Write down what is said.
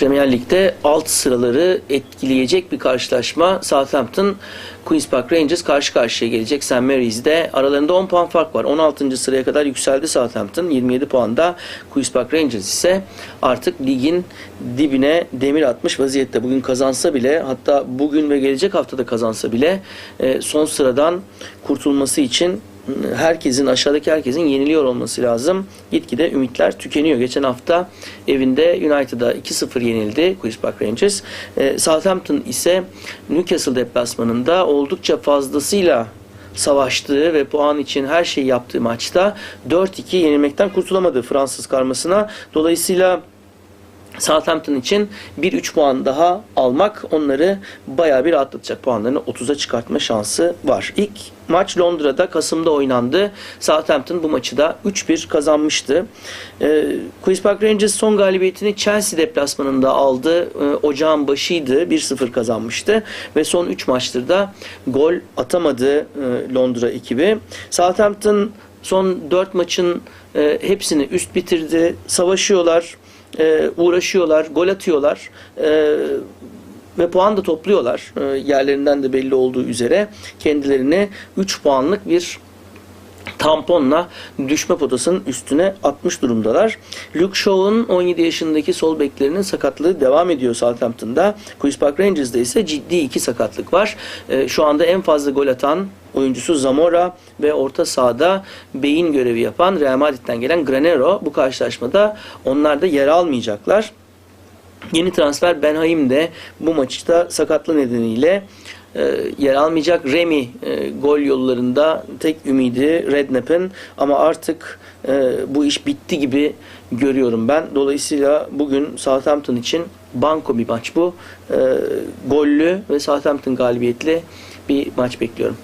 Premier Lig'de alt sıraları etkileyecek bir karşılaşma. Southampton Queen's Park Rangers karşı karşıya gelecek St. Mary's'de. Aralarında 10 puan fark var. 16. sıraya kadar yükseldi Southampton. 27 puanda. Queen's Park Rangers ise artık ligin dibine demir atmış vaziyette. Bugün kazansa bile hatta bugün ve gelecek haftada kazansa bile e, son sıradan kurtulması için herkesin aşağıdaki herkesin yeniliyor olması lazım. Gitgide ümitler tükeniyor. Geçen hafta evinde United'a 2-0 yenildi Queen's Park Rangers. Ee, Southampton ise Newcastle deplasmanında oldukça fazlasıyla savaştığı ve puan için her şeyi yaptığı maçta 4-2 yenilmekten kurtulamadı Fransız karmasına. Dolayısıyla Southampton için bir 3 puan daha almak onları bayağı bir rahatlatacak. Puanlarını 30'a çıkartma şansı var. İlk maç Londra'da Kasım'da oynandı. Southampton bu maçı da 3-1 kazanmıştı. Ee, Queen's Park Rangers son galibiyetini Chelsea deplasmanında aldı. Ee, ocağın başıydı. 1-0 kazanmıştı. Ve son 3 maçtır da gol atamadı e, Londra ekibi. Southampton son 4 maçın e, hepsini üst bitirdi. Savaşıyorlar e, uğraşıyorlar, gol atıyorlar e, ve puan da topluyorlar. E, yerlerinden de belli olduğu üzere kendilerini 3 puanlık bir tamponla düşme potasının üstüne atmış durumdalar. Luke Shaw'un 17 yaşındaki sol beklerinin sakatlığı devam ediyor Southampton'da. Queen's Park Rangers'da ise ciddi iki sakatlık var. Ee, şu anda en fazla gol atan oyuncusu Zamora ve orta sahada beyin görevi yapan Real Madrid'den gelen Granero bu karşılaşmada onlar da yer almayacaklar. Yeni transfer Benhaim de bu maçta sakatlığı nedeniyle e, yer almayacak. Remy e, gol yollarında tek ümidi Redknapp'ın ama artık e, bu iş bitti gibi görüyorum ben. Dolayısıyla bugün Southampton için banko bir maç bu. E, gollü ve Southampton galibiyetli bir maç bekliyorum.